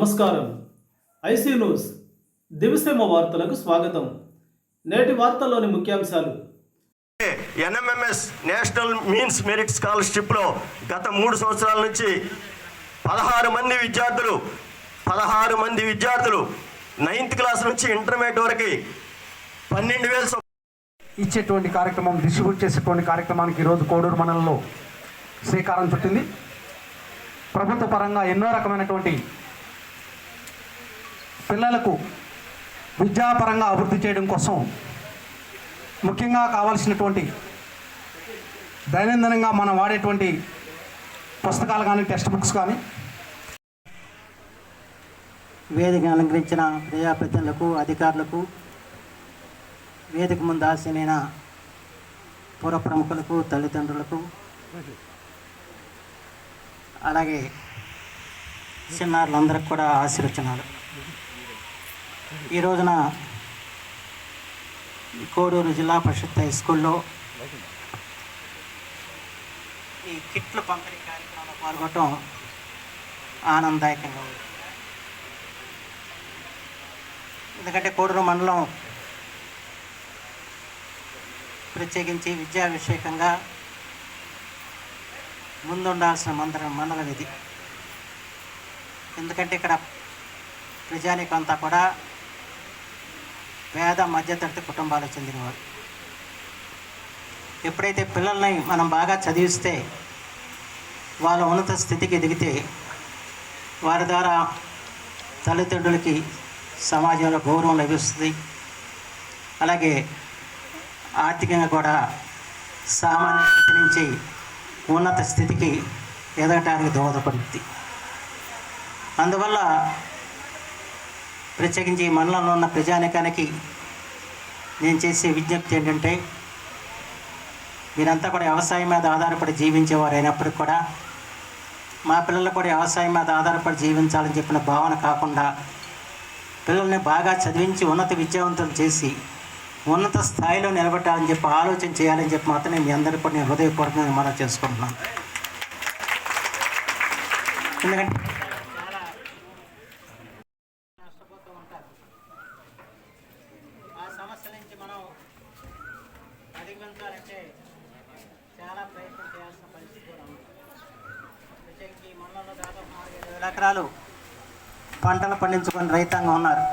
నమస్కారం. IC news. దివిసేమ వార్తలకు స్వాగతం. నేటి వార్తల్లోని ముఖ్యాంశాలు. N M M S national means merit స్కాలర్షిప్లో గత మూడు సంవత్సరాల నుంచి పదహారు మంది విద్యార్థులు పదహారు మంది విద్యార్థులు నైన్త్ క్లాస్ నుంచి ఇంటర్మీడియట్ వరకు పన్నెండు వేల ఇచ్చేటువంటి కార్యక్రమం డిస్ట్రిబ్యూట్ చేసేటువంటి కార్యక్రమానికి ఈరోజు కోడూరు మండలంలో శ్రీకారం చుట్టింది. ప్రభుత్వ పరంగా ఎన్నో రకమైనటువంటి పిల్లలకు విద్యాపరంగా అభివృద్ధి చేయడం కోసం ముఖ్యంగా కావాల్సినటువంటి దైనందినంగా మనం వాడేటువంటి పుస్తకాలు కానీ టెక్స్ట్ బుక్స్ కానీ వేదిక అలంకరించిన ప్రజాప్రతినిధులకు అధికారులకు వేదిక ముందు ఆశనైన పుర ప్రముఖులకు తల్లిదండ్రులకు అలాగే చిన్నారులందరికీ కూడా ఆశీర్వచనాలు. ఈ రోజున కోడూరు జిల్లా పరిషత్ హై స్కూల్లో ఈ కిట్లు పంపిణీ కార్యక్రమంలో పాల్గొనడం ఆనందదాయకంగా ఉంది. ఎందుకంటే కోడూరు మండలం ప్రత్యేకించి విద్యా విషయకంగా ముందుండాల్సిన మందరం మండలం ఇది ఎందుకంటే ఇక్కడ ప్రజానికంతా అంతా కూడా పేద మధ్యతరగతి కుటుంబాలకు చెందినవారు. ఎప్పుడైతే పిల్లల్ని మనం బాగా చదివిస్తే వాళ్ళ ఉన్నత స్థితికి ఎదిగితే వారి ద్వారా తల్లిదండ్రులకి సమాజంలో గౌరవం లభిస్తుంది. అలాగే ఆర్థికంగా కూడా సామాన్య స్థితి నుంచి ఉన్నత స్థితికి ఎదగటానికి దోహదపడుతుంది. అందువల్ల ప్రత్యేకించి ఈ మండలంలో ఉన్న ప్రజానికానికి నేను చేసే విజ్ఞప్తి ఏంటంటే మీరంతా కూడా వ్యవసాయం మీద ఆధారపడి జీవించేవారు అయినప్పటికి కూడా మా పిల్లలు కూడా వ్యవసాయం మీద ఆధారపడి జీవించాలని చెప్పిన భావన కాకుండా పిల్లల్ని బాగా చదివించి ఉన్నత విద్యావంతులు చేసి ఉన్నత స్థాయిలో నిలబెట్టాలని చెప్పి ఆలోచన చేయాలని చెప్పి మాత్రం నేను మీ అందరికీ కూడా నేను హృదయపూర్వకంగా మనం చేసుకుంటున్నాను. ఎందుకంటే నష్టపోతూ ఉంటారు ఆ సమస్య నుంచి మనం అధిగమించాలంటే చాలా ప్రయత్నం చేయాల్సిన పరిస్థితి కూడా ఉంది. ఈ మండలంలో దాదాపు నాలుగైదు వేల ఎకరాలు పంటలు పండించుకొని రైతాంగం ఉన్నారు.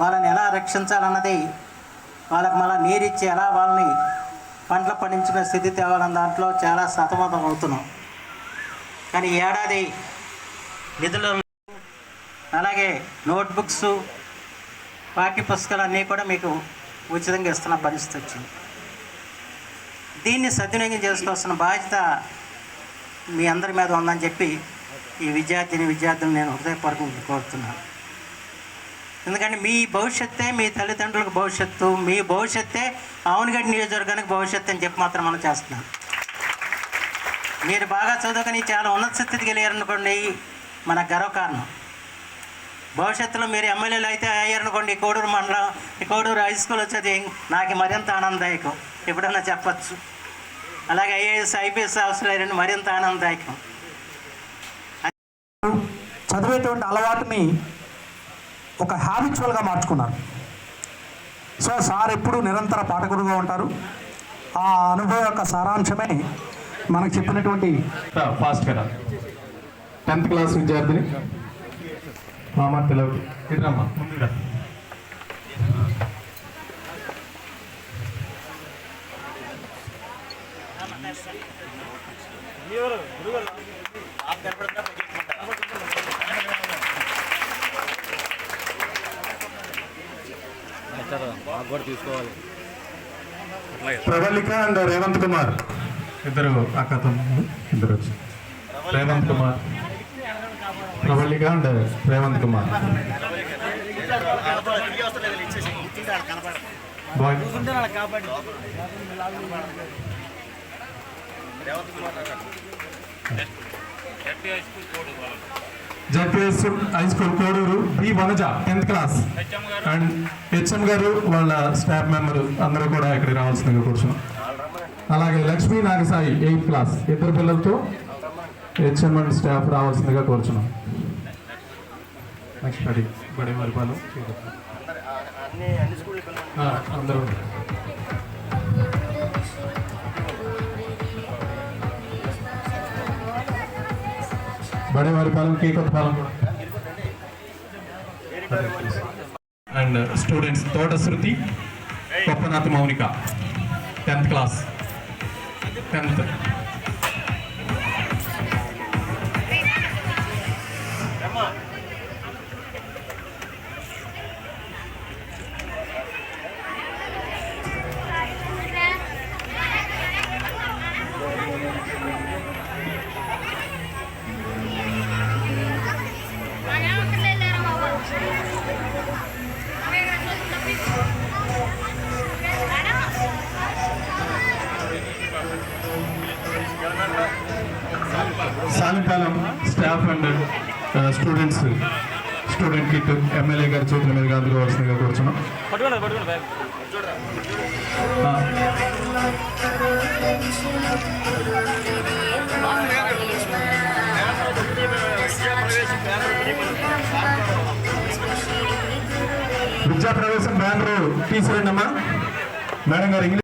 వాళ్ళని ఎలా రక్షించాలన్నది వాళ్ళకి మళ్ళీ నీరిచ్చి ఎలా వాళ్ళని పంటలు పండించుకునే స్థితి తేవాలన్న దాంట్లో చాలా సతమతం అవుతున్నాం. కానీ ఏడాది నిధులు అలాగే నోట్బుక్స్ పాఠ్య పుస్తకాలు అన్నీ కూడా మీకు ఉచితంగా ఇస్తున్న పరిస్థితి వచ్చింది. దీన్ని సద్వినియోగం చేసుకోవాల్సిన బాధ్యత మీ అందరి మీద ఉందని చెప్పి ఈ విద్యార్థిని విద్యార్థులు నేను హృదయపూర్వకంగా కోరుతున్నాను. ఎందుకంటే మీ భవిష్యత్తే మీ తల్లిదండ్రులకు భవిష్యత్తు మీ భవిష్యత్తే అవునుగడ్డి నియోజకవర్గానికి భవిష్యత్తు అని చెప్పి మాత్రం మనం చేస్తున్నాం. మీరు బాగా చదువుకొని చాలా ఉన్నత స్థితికి వెళ్ళారనుకోండి మన గర్వకారణం. భవిష్యత్తులో మీరు ఎమ్మెల్యేలు అయితే అయ్యారనుకోండి కోడూరు మండలం ఈ కోడూరు హై స్కూల్ వచ్చేది నాకు మరింత ఆనందదాయకం. ఎప్పుడన్నా చెప్పచ్చు. అలాగే ఐఏఎస్ ఐపీఎస్ అవసరం లేరండి మరింత ఆనందదాయకం. చదివేటువంటి అలవాటుని ఒక హ్యాబిచువల్గా మార్చుకున్నారు. సో సార్ ఎప్పుడు నిరంతర పాఠకుడుగా ఉంటారు. ఆ అనుభవం యొక్క సారాంశమే మనకు చెప్పినటువంటి ఫాస్ట్ కదా. టెన్త్ క్లాస్ విద్యార్థిని. మామ తెలవు ఇట్రమ్మా ముందుగా. ప్రవళిక అండ్ రేవంత్ కుమార్. ఇద్దరు అక్కతో ఇద్దరు వచ్చి. Revanth Kumar. Pravalika and Revanth Kumar. Bye. Z P S high school Koduru B Vanaja tenth class. And H M గారు వాళ్ళ స్టాఫ్ మెంబర్ అందరూ కూడా ఇక్కడికి రావాల్సిందిగా కూర్చున్నాం. అలాగే లక్ష్మీ నాగసాయి ఎయిత్ క్లాస్. ఇద్దరు పిల్లలతో హెచ్ఎం అండ్ స్టాఫ్ రావాల్సిందిగా కోరుచున్నాం. నెక్స్ట్ అది బడే ఆ, అందరూ బడే Varipalem K Kothapalem and students Thota Sruthi Koppanath Mounika tenth class tenth. Salimpalem staff and students student kit MLA గారి చేతుల మీదుగా అందుకోవాల్సిందిగా కూర్చున్నాం. విద్యా ప్రవేశం బ్యానర్ తీసుకురండి అమ్మా మేడం గారు ఇంగ్లీష్